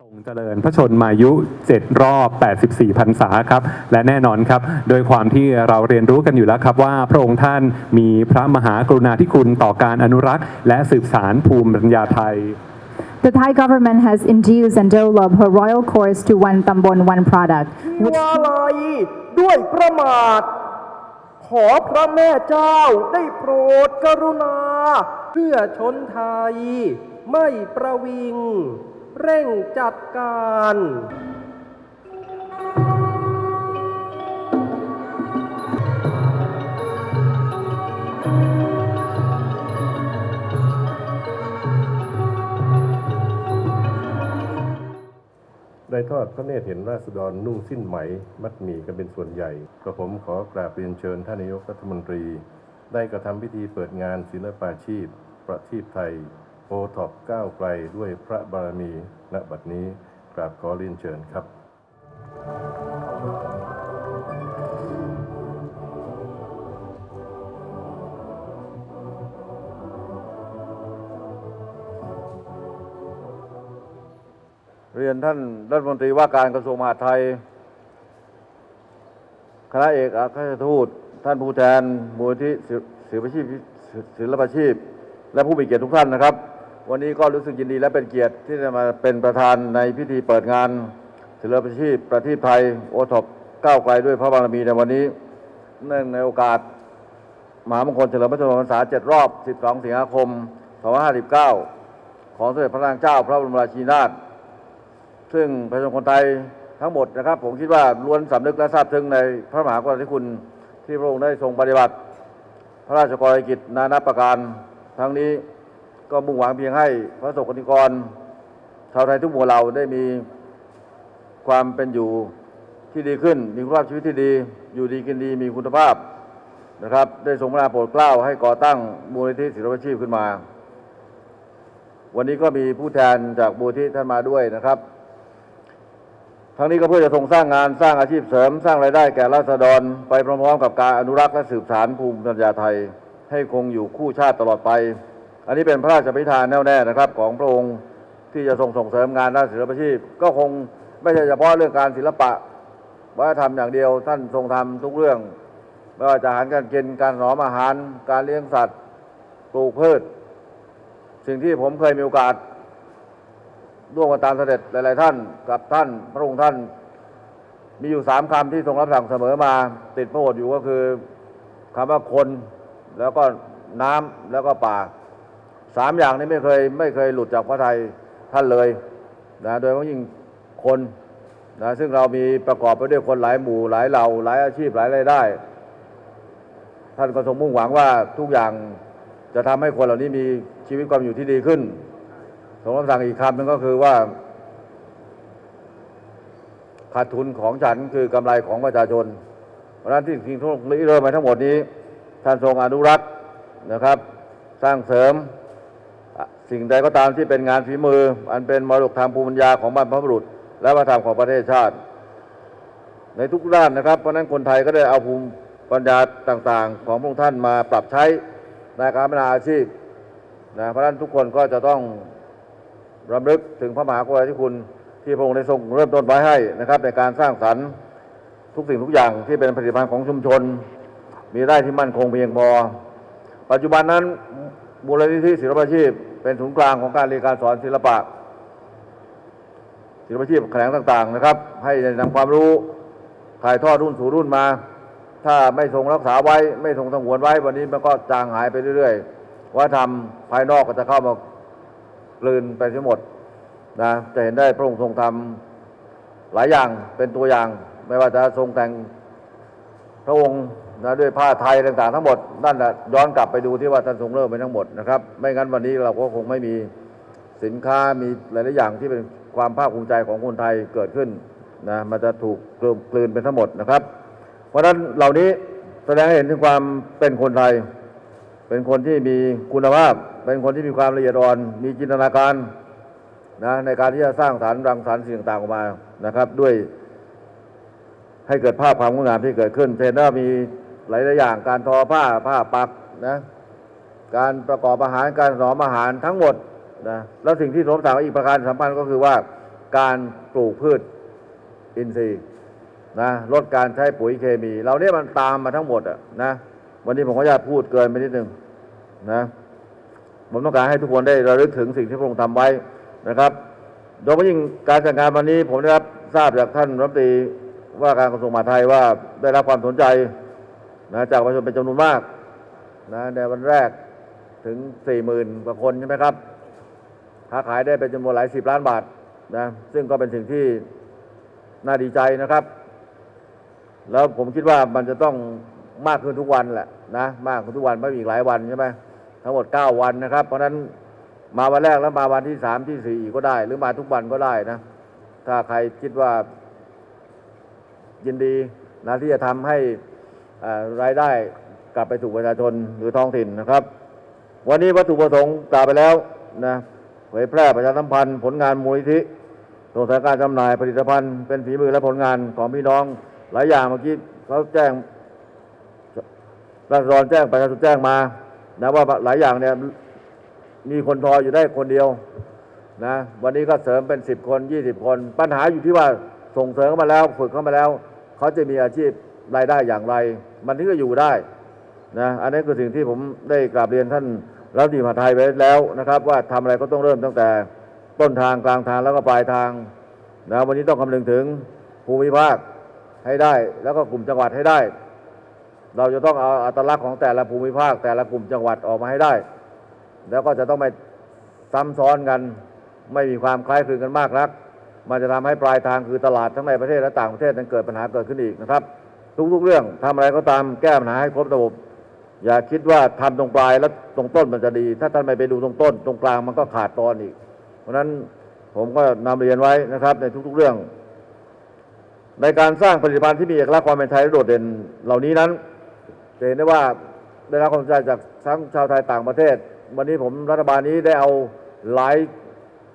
ทรงเจริญพระชนมายุ 7 รอบ 84พรรษาครับ และแน่นอนครับ โดยความที่เราเรียนรู้กันอยู่แล้วครับว่าพระองค์ท่านมีพระมหากรุณาธิคุณต่อการอนุรักษ์ และสืบสารภูมิปัญญาไทย The Thai government has induced and developed her royal course to one Tambon, one product, which วาลัยด้วยประมาท ขอพระแม่เจ้าได้โปรดกรุณา เพื่อชนไทย ไม่ประวิง เร่งจัดการได้ทอดพระเนตรเห็นราษฎรนุ่งสิ้นไหม มัดหมี่กันเป็นส่วนใหญ่กระผมขอกราบเรียนเชิญท่านนายกรัฐมนตรี ได้กระทำพิธีเปิดงานศิลปาชีพ ประทีปไทย อท็อปก้าวไกลด้วยพระบารมีณบัดนี้กราบขอเรียนเชิญครับ เรียนท่านรัฐมนตรีว่าการกระทรวงมหาดไทย คณะเอกอัครราชทูต ท่านผู้แทนมูลที่ศิลปชีพศิลปชีพ และผู้มีเกียรติทุกท่านนะครับ วันนี้ก็รู้สึกยินดีและเป็นเกียรติที่จะมาเป็นประธานในพิธีเปิดงานศิลปชีพประทีปไทยโอท็อปก้าวไกลด้วยพระบารมีในวันนี้เนื่องในโอกาสมหามงคลเฉลิมพระชนมพรรษา7รอบ 12 สิงหาคม 2559 ของสมเด็จพระนางเจ้าพระบรมราชินีนาถซึ่งประชาชนคนไทยทั้งหมดนะครับ ผมคิดว่าล้วนสำนึกและทราบถึงในพระมหากรุณาธิคุณที่พระองค์ได้ทรงปฏิบัติ พระราชกรณียกิจนานาประการทั้งนี้ ก็มุ่งหวังเพียงให้พระสงฆ์นิกรชาวไทยทุกหมู่เหล่าได้มีความเป็นอยู่ที่ดีขึ้น มีคุณภาพชีวิตที่ดี อยู่ดีกินดีมีคุณภาพนะครับ ได้ทรงพระนาโปรดเกล้าให้ก่อตั้งมูลนิธิศิลปาชีพขึ้นมา วันนี้ก็มีผู้แทนจากมูลที่ท่านมาด้วยนะครับ ทั้งนี้ก็เพื่อจะส่งสร้างงานสร้างอาชีพเสริม สร้างรายได้แก่ราษฎร ไปพร้อมๆกับการอนุรักษ์และสืบสานภูมิปัญญาไทย ให้คงอยู่คู่ชาติตลอดไป อันนี้เป็นพระราชพิธานแน่วแน่นะครับ ของพระองค์ที่จะทรงส่งเสริมงานด้านศิลปาชีพ ก็คงไม่ใช่เฉพาะเรื่องการศิลปะวัฒนธรรมอย่างเดียว ท่านทรงทำทุกเรื่องไม่ว่าจะอาหารการกินการหนอมอาหาร การเลี้ยงสัตว์ปลูกพืช สิ่งที่ผมเคยมีโอกาสร่วมกันตามเสด็จหลาย ๆ ท่านกับท่านพระองค์ท่านมีอยู่สามคำที่ทรงรับสั่งเสมอมา ติดพระโอษฐ์อยู่ก็คือคำว่าคนแล้วก็น้ำแล้วก็ป่า สามอย่างนี้ไม่เคยไม่เคยหลุดจากพระไทยท่านเลยนะโดยเฉพาะยิ่งคนนะซึ่งเรามีประกอบไปด้วยคนหลายหมู่หลายเหล่าหลายอาชีพหลายรายได้ ท่านก็ทรงมุ่งหวังว่าทุกอย่างจะทำให้คนเหล่านี้มีชีวิตความอยู่ที่ดีขึ้นทรงรับสั่งอีกคำหนึ่งก็คือว่าขาดทุนของฉันคือกำไรของประชาชนเพราะนั้นที่สิ่งที่ริเริ่มมาทั้งหมดนี้ ท่านทรงอนุรักษ์นะครับ สร้างเสริม สิ่งใดก็ตามที่เป็นงานฝีมือ อันเป็นมรดกทางภูมิปัญญาของบรรพบุรุษ และวัฒนธรรมของประเทศชาติ ในทุกด้านนะครับ เพราะนั้นคนไทยก็ได้เอาภูมิปัญญาต่างๆ ของพระองค์ท่านมาปรับใช้ในการพัฒนาอาชีพนะเพราะฉะนั้นทุกคนก็จะต้องรำลึกถึงพระมหากรุณาธิคุณที่พระองค์ได้ทรงเริ่มต้นไว้ให้นะครับ ในการสร้างสรรค์ทุกสิ่งทุกอย่างที่เป็นผลิตภัณฑ์ของชุมชน มีได้ที่มั่นคงเพียงพอ ปัจจุบันนั้นมูลนิธิศิลปาชีพ เป็นศูนย์กลางของการเรียนการสอนศิลปะ ศิลปาชีพแขนงต่าง ๆ นะครับ ให้นำความรู้ถ่ายทอดรุ่นสู่รุ่นมา ถ้าไม่ทรงรักษาไว้ไม่ทรงสงวนไว้ วันนี้มันก็จางหายไปเรื่อยๆว่าทำภายนอกก็จะเข้ามากลืนไปทั้งหมดนะจะเห็นได้พระองค์ทรงทำหลายอย่างเป็นตัวอย่าง ไม่ว่าจะทรงแต่งพระองค์ นะด้วยผ้าไทยต่างๆ ทั้งหมดนั่นแหละย้อนกลับไปดูที่ว่าท่านทรงเริ่มไปทั้งหมดนะครับ ไม่งั้นวันนี้เราก็คงไม่มีสินค้ามีหลายๆอย่างที่เป็นความภาคภูมิใจของคนไทยเกิดขึ้นนะมันจะถูกกลืนกลืนไปทั้งหมดนะครับ เพราะฉะนั้นเหล่านี้แสดงให้เห็นถึงความเป็นคนไทย เป็นคนที่มีคุณภาพ เป็นคนที่มีความละเอียดอ่อน มีจินตนาการนะในการที่จะสร้างสารรค์รังสรรค์สิ่งต่างๆออกมานะครับ ด้วยให้เกิดภาพความงดงามที่เกิดขึ้นเห็นว่ามี หลายๆอย่างการทอผ้าผ้าปักนะการประกอบอาหารการหนอมอาหารทั้งหมดนะแล้วสิ่งที่สมสั่งอีกประการสำคัญก็คือว่าการปลูกพืชอินทรีย์นะลดการใช้ปุ๋ยเคมี เราเนี่ยมันตามมาทั้งหมดอะนะวันนี้ผมขออนุญาตพูดเกินไปนิดนึงนะผมต้องการให้ทุกคนได้ระลึกถึงสิ่งที่พระองค์ทำไว้นะครับโดยเฉพาะยิ่งการจัดงานวันนี้ผมได้รับทราบจากท่านรัฐมนตรีว่าการกระทรวงมหาดไทยว่าได้รับความสนใจ นะจากประชาชนเป็นจำนวนมากนะในวันแรกถึง4ี่หมื่นกว่าคนใช่ไหมครับค้าขายได้เป็นจำนวนหลายสิบล้านบาทนะซึ่งก็เป็นสิ่งที่น่าดีใจนะครับ แล้วผมคิดว่ามันจะต้องมากขึ้นทุกวันแหละนะมากขึ้นทุกวันไม่มีอีกหลายวันใช่ไหมทั้งหมด 9 วันนะครับ เพราะฉะนั้นมาวันแรกแล้วมาวันที่3ที่4อีกก็ได้ หรือมาทุกวันก็ได้นะ ถ้าใครคิดว่ายินดีนะที่จะทำให้ รายได้กลับไปสู่ประชาชนหรือท้องถิ่นนะครับ วันนี้วัตถุประสงค์กล่าวไปแล้วนะเผยแพร่ประชาสัมพันธ์ผลงานมูลนิธิส่งเสริมการจำหน่ายผลิตภัณฑ์เป็นฝีมือและผลงานของพี่น้องหลายอย่างเมื่อกี้เขาแจ้งราษฎรแจ้งประชาชนแจ้งมานะว่าหลายอย่างเนี่ยมีคนทออยู่ได้คนเดียวนะวันนี้ก็เสริมเป็น 10 คน 20 คน ปัญหาอยู่ที่ว่าส่งเสริมเข้ามาแล้ว ฝึกเข้ามาแล้ว เขาจะมีอาชีพรายได้อย่างไร มันถึงจะอยู่ได้นะอันนี้คือสิ่งที่ผมได้กราบเรียนท่านรัฐมนตรีมหาไทยไว้แล้วนะครับ ว่าทำอะไรก็ต้องเริ่มตั้งแต่ต้นทางกลางทางแล้วก็ปลายทางนะวันนี้ต้องคำนึงถึงภูมิภาคให้ได้ แล้วก็กลุ่มจังหวัดให้ได้ เราจะต้องเอาอัตลักษณ์ของแต่ละภูมิภาค แต่ละกลุ่มจังหวัดออกมาให้ได้ แล้วก็จะต้องไม่ซ้ำซ้อนกัน ไม่มีความคล้ายคลึงกันมากนัก มันจะทำให้ปลายทางคือตลาดทั้งในประเทศและต่างประเทศนั้นเกิดปัญหาเกิดขึ้นอีกนะครับ ทุกๆเรื่องทำอะไรก็ตามแก้ปัญหาให้ครบระบบ อย่าคิดว่าทำตรงปลายแล้วตรงต้นมันจะดี ถ้าท่านไม่ไปดูตรงต้น ตรงกลางมันก็ขาดตอนอีก เพราะฉะนั้นผมก็นำเรียนไว้นะครับ ในทุก ๆเรื่อง ในการสร้างผลิตภัณฑ์ที่มีเอกลักษณ์ความเป็นไทยโดดเด่นเหล่านี้นั้นจะเห็นได้ว่าได้รับความสนใจจากทั้งชาวไทยต่างประเทศ วันนี้ผมรัฐบาลนี้ได้เอาหลาย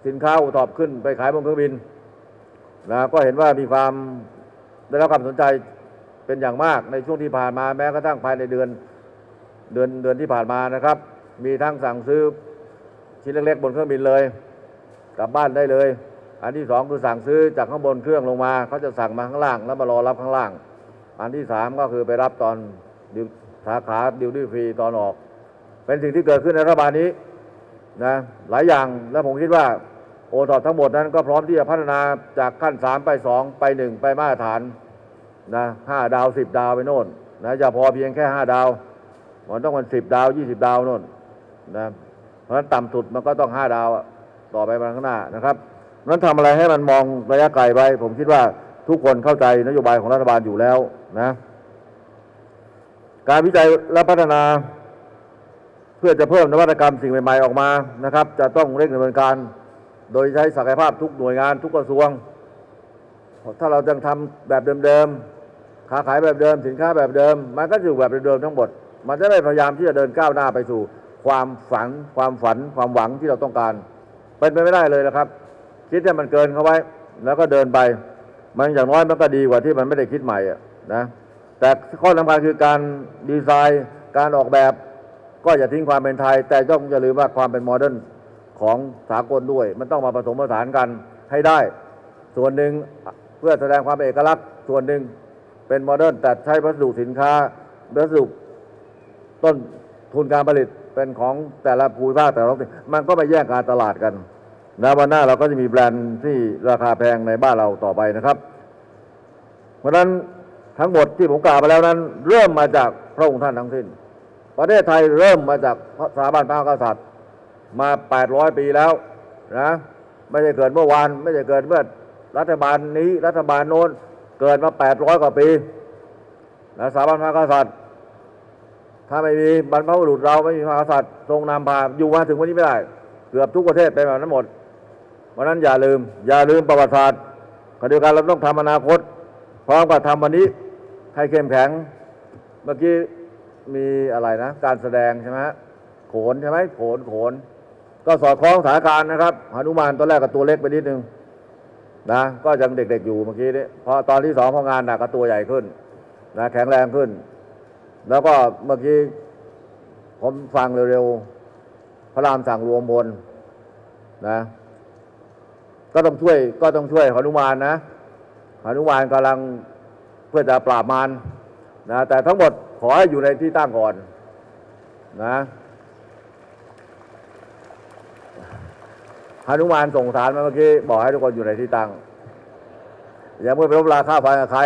สินค้าอุตอบขึ้นไปขายบนเครื่องบินนะก็เห็นว่ามีความได้รับความสนใจ เป็นอย่างมากในช่วงที่ผ่านมาแม้กระทั่งภายในเดือนเดือนเดือนที่ผ่านมานะครับ มีทั้งสั่งซื้อชิ้นเล็กๆบนเครื่องบินเลยกลับบ้านได้เลย อันที่สองคือสั่งซื้อจากข้างบนเครื่องลงมาเขาจะสั่งมาข้างล่าง แล้วมารอรับข้างล่าง อันที่สามก็คือไปรับตอนสาขาดิวดี้ฟรีตอนออก เป็นสิ่งที่เกิดขึ้นในรัฐบาลนี้นะหลายอย่างแล้วผมคิดว่าโอทอทั้งหมดนั้นก็พร้อมที่จะพัฒนาจากขั้นสามไปสองไปหนึ่งไปมาตรฐาน นะห้าดาวสิบดาวไปโน่นนะอย่าพอเพียงแค่ห้าดาว มันต้องเป็นสิบดาวยี่สิบดาวโน่นนะเพราะฉะนั้นต่ำสุดมันก็ต้องห้าดาวต่อไปข้างหน้านะครับนั้นทำอะไรให้มันมองระยะไกลไปผมคิดว่าทุกคนเข้าใจนโยบายของรัฐบาลอยู่แล้วนะ การวิจัยและพัฒนา เพื่อจะเพิ่มนวัตกรรมสิ่งใหม่ ๆ ออกมานะครับ จะต้องเร่งดำเนินการ โดยใช้ศักยภาพทุกหน่วยงานทุกกระทรวง ถ้าเราจะทำแบบเดิมๆ ค้าขายแบบเดิมสินค้าแบบเดิม มันก็อยู่แบบเดิมทั้งหมด มันจะไม่พยายามที่จะเดินก้าวหน้าไปสู่ ความฝัน ความฝัน ความหวังที่เราต้องการ เป็นไปไม่ได้เลยนะครับ คิดให้มันเกินเข้าไว้ แล้วก็เดินไป มันอย่างน้อยมันก็ดีกว่าที่มันไม่ได้คิดใหม่นะแต่ข้อสำคัญคือการดีไซน์ การออกแบบ ก็อย่าทิ้งความเป็นไทย แต่ต้องอย่าลืมว่าความเป็นโมเดิร์นของสากลด้วย มันต้องมาผสมผสานกันให้ได้ ส่วนหนึ่งเพื่อแสดงความเป็นเอกลักษณ์ส่วนหนึ่ง เป็นโมเดิร์นแต่ใช้วัสดุสินค้าวัสดุต้นทุนการผลิตเป็นของแต่ละภูมิภาคแต่ละท้องถิ่นมันก็ไปแย่งการตลาดกันนะวันหน้าเราก็จะมีแบรนด์ที่ราคาแพงในบ้านเราต่อไปนะครับ เพราะฉะนั้นทั้งหมดที่ผมกล่าวไปแล้วนั้น เริ่มมาจากพระองค์ท่านทั้งสิ้น ประเทศไทยเริ่มมาจากสถาบันพระกษัตริย์ มา 800 ปีแล้วนะไม่ใช่เกิดเมื่อวาน ไม่ใช่เกิดเมื่อรัฐบาลนี้รัฐบาลโน้น เกิดมา800กว่าปีนะสถาบันพระมหากษัตริย์ ถ้าไม่มีบรรพบุรุษเราไม่มีพระมหากษัตริย์ทรงนำพาอยู่มาถึงวันนี้ไม่ได้ เกือบทุกประเทศเป็นแบบนั้นหมดเพราะนั้นอย่าลืม อย่าลืมประวัติศาสตร์ขณะเดียวกันเราต้องทำอนาคต พร้อมกับทำวันนี้ให้เข้มแข็ง เมื่อกี้มีอะไรนะ การแสดงใช่ไหมโขนใช่ไหมโขนโขน ก็สอดคล้องสถานการณ์นะครับหนุมานตอนแรกก็ตัวเล็กไปนิดนึง นะก็ยังเด็กๆอยู่เมื่อกี้นี้พอตอนที่สองพองานหนักก็ตัวใหญ่ขึ้นนะแข็งแรงขึ้น แล้วก็เมื่อกี้ผมฟังเร็วๆพระรามสั่งรวมพลนะก็ต้องช่วยก็ต้องช่วยหนุมานนะหนุมานกำลังเพื่อจะปราบมารนะแต่ทั้งหมดขอให้อยู่ในที่ตั้งก่อนนะ หนุมานส่งสารมาเมื่อกี้บอกให้ทุกคนอยู่ในที่ตั้งอย่าเมื่อไปลบราค่าไฟกับใคร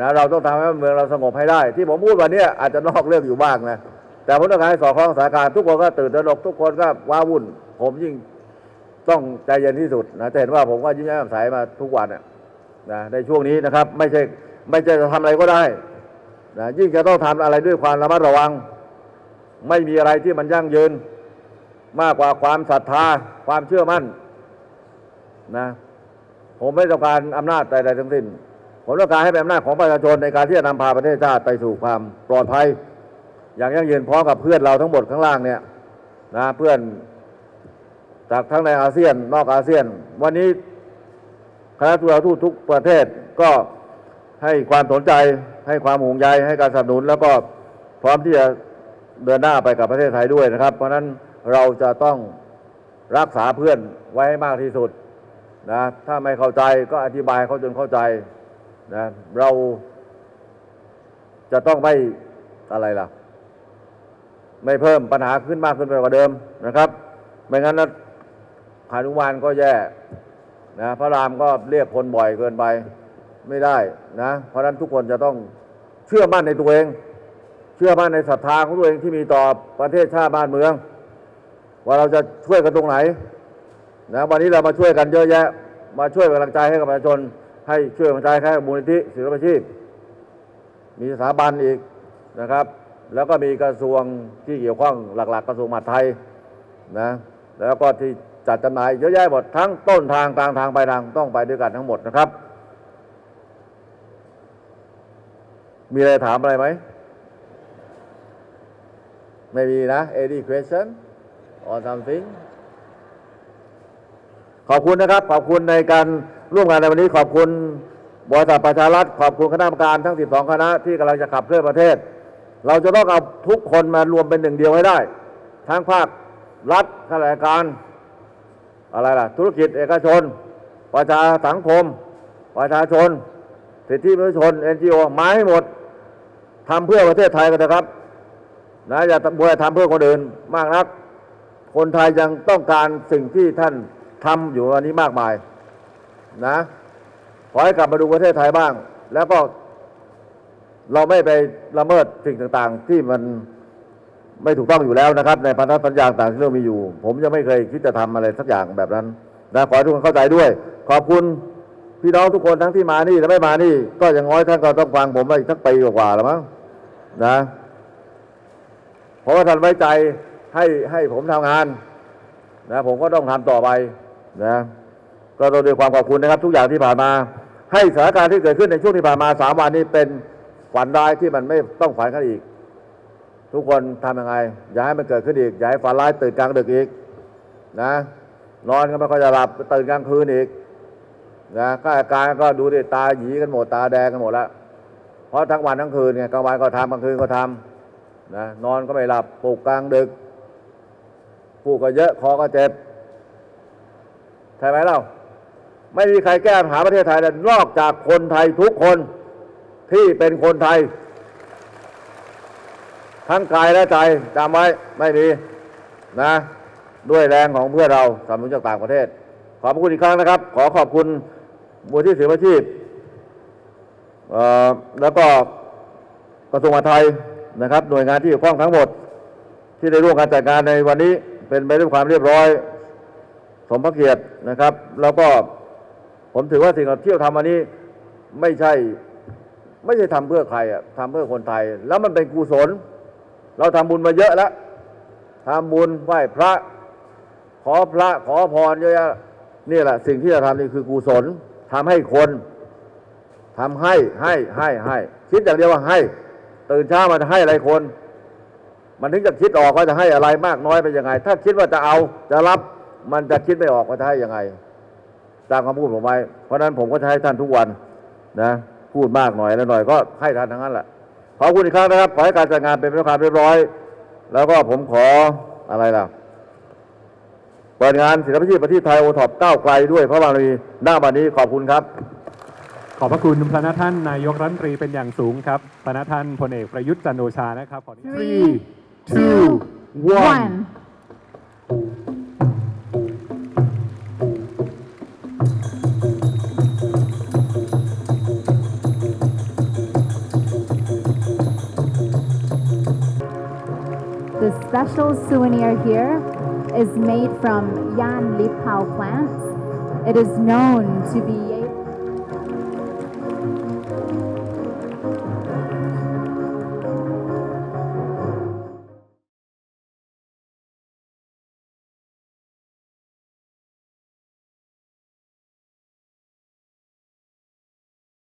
นะเราต้องทำให้เมืองเราสงบให้ได้ ที่ผมพูดวันนี้อาจจะนอกเรื่องอยู่บ้างนะแต่ผมต้องการให้สอดคล้องสถานการณ์ทุกคนก็ตื่นตระหนกทุกคนก็ว้าวุ่น ผมยิ่งต้องใจเย็นที่สุดนะจะเห็นว่าผมก็ยิ้มแย้มใสมาทุกวันน่ะนะในช่วงนี้นะครับ ไม่ใช่ไม่ใช่จะทำอะไรก็ได้นะยิ่งจะต้องทำอะไรด้วยความระมัดระวัง ไม่มีอะไรที่มันยั่งยืน มากกว่าความศรัทธาความเชื่อมั่นนะผมไม่ต้องการอำนาจใดๆทั้งสิ้น ผมต้องการให้เป็นอำนาจของประชาชนในการที่จะนำพาประเทศชาติไปสู่ความปลอดภัย อย่างยั่งยืนพร้อมกับเพื่อนเราทั้งหมดข้างล่างเนี่ยนะเพื่อนจากทั้งในอาเซียนนอกอาเซียน วันนี้คณะทูตทูตทุกประเทศก็ให้ความสนใจให้ความห่วงใยให้การสนับสนุน แล้วก็พร้อมที่จะเดินหน้าไปกับประเทศไทยด้วยนะครับ เพราะฉะนั้น เราจะต้องรักษาเพื่อนไว้ให้มากที่สุดนะถ้าไม่เข้าใจก็อธิบายเขาจนเข้าใจนะเราจะต้องไม่อะไรล่ะ ไม่เพิ่มปัญหาขึ้นมากขึ้นไปกว่าเดิมนะครับ ไม่งั้นนะหานุมานก็แย่นะพระรามก็เรียกคนบ่อยเกินไปไม่ได้นะ เพราะฉะนั้นทุกคนจะต้องเชื่อมั่นในตัวเอง เชื่อมั่นในศรัทธาของตัวเองที่มีต่อประเทศชาติบ้านเมือง ว่าเราจะช่วยกันตรงไหนนะวันนี้เรามาช่วยกันเยอะแยะ มาช่วยกำลังใจให้กับประชาชน ให้ช่วยกำลังใจให้กับมูลนิธิศิลปาชีพ มีสถาบันอีกนะครับ แล้วก็มีกระทรวงที่เกี่ยวข้องหลัก ๆ กระทรวงมหาดไทยนะแล้วก็ที่จัดจำหน่ายเยอะแยะหมดทั้งต้นทางกลางทางปลายทางต้องไปด้วยกันทั้งหมดนะครับ มีอะไรถามอะไรไหมไม่มีนะ any question or something ขอบคุณนะครับ ขอบคุณในการร่วมงานในวันนี้ขอบคุณบริษัทประชารัฐขอบคุณคณะกรรมการทั้ง 12 คณะที่กำลังจะขับเคลื่อนประเทศ เราจะต้องเอาทุกคนมารวมเป็นหนึ่งเดียวให้ได้ ทั้งภาครัฐข้าราชการ อะไรล่ะ ธุรกิจเอกชน ประชาสังคม ประชาชน สิทธิมนุษยชน NGO มาให้หมดทำเพื่อประเทศไทยกันนะครับนะอย่าบัวทำเพื่อคนอื่นมากนัก คนไทยยังต้องการสิ่งที่ท่านทำอยู่วันนี้มากมายนะขอให้กลับมาดูประเทศไทยบ้าง แล้วก็เราไม่ไปละเมิดสิ่งต่างๆ ที่มันไม่ถูกต้องอยู่แล้วนะครับ ในพันธสัญญาต่างที่เรามีอยู่ ผมยังไม่เคยคิดจะทำอะไรสักอย่างแบบนั้นนะขอให้ทุกคนเข้าใจด้วย ขอบคุณพี่น้องทุกคนทั้งที่มานี่และไม่มานี่ ก็อย่างน้อยท่านก็ต้องฟังผมไปสักปีกว่าๆแล้วมั้งนะ เพราะว่าท่านไว้ใจ ให้ให้ผมทำงานนะผมก็ต้องทำต่อไปนะก็ต้องด้วยความขอบคุณนะครับ ทุกอย่างที่ผ่านมา ให้สถานการณ์ที่เกิดขึ้นในช่วงที่ผ่านมาสามวันนี้เป็นฝันร้ายที่มันไม่ต้องฝันกันอีก ทุกคนทำยังไง อย่าให้มันเกิดขึ้นอีกอย่าให้ฝันร้ายตื่นกลางดึกอีกนะนอนก็ไม่ค่อยจะหลับตื่นกลางคืนอีกนะก็อาการก็ดูดิตาหยีกันหมดตาแดงกันหมดแล้วเพราะทั้งวันทั้งคืนไงกลางวันก็ทำกลางคืนก็ทำนะนอนก็ไม่หลับปลุกกลางดึก พูดก็เยอะคอก็เจ็บใช่ไหมเล่า ไม่มีใครแก้ปัญหาประเทศไทยเลยนอกจากคนไทยทุกคนที่เป็นคนไทย ทั้งกายและใจจำไว้ไม่มีนะ ด้วยแรงของเพื่อนเราสนับสนุนจากต่างประเทศ ขอบคุณอีกครั้งนะครับ ขอขอบคุณมูลที่ศิลปาชีพเอ่อแล้วก็กระทรวงมหาดไทยนะครับ หน่วยงานที่เกี่ยวข้องทั้งหมด ที่ได้ร่วมการจัดงานในวันนี้ เป็นไปด้วยความเรียบร้อย สมพระเกียรตินะครับ แล้วก็ผมถือว่าสิ่งที่เราเที่ยวทำวันนี้ไม่ใช่ ไม่ใช่ทำเพื่อใครอะทำเพื่อคนไทย แล้วมันเป็นกุศล เราทำบุญมาเยอะแล้วทำบุญไหว้พระ ขอพระขอพรเยอะแยะนี่แหละ สิ่งที่เราทำนี่คือกุศลทำให้คนทำให้ให้ให้ให้ คิดอย่างเดียวว่าให้ ตื่นเช้ามาจะให้อะไรคน มันถึงจะคิดออกว่าจะให้อะไรมากน้อยไปยังไง ถ้าคิดว่าจะเอาจะรับมันจะคิดไม่ออกว่าจะให้ยังไง ตามคำพูดผมไว้ เพราะนั้นผมก็จะให้ท่านทุกวันนะพูดมากหน่อยแล้วหน่อยก็ให้ท่านทั้งนั้นแหละขอบคุณอีกครั้งนะครับขอให้การจัดงานเป็นไปด้วยความเรียบร้อย แล้วก็ผมขออะไรล่ะเปิดงานศิลปชีพประเทศไทยโอท็อปก้าวไกลด้วยพระบารมีหน้าบันนี้ขอบคุณครับ ขอบพระคุณพระนท่านนายกรัฐมนตรีเป็นอย่างสูงครับพระนท่านพลเอกประยุทธ์จันโอชานะครับขออนุญาต two, one. The special souvenir here is made from Yan Lipao plants. It is known to be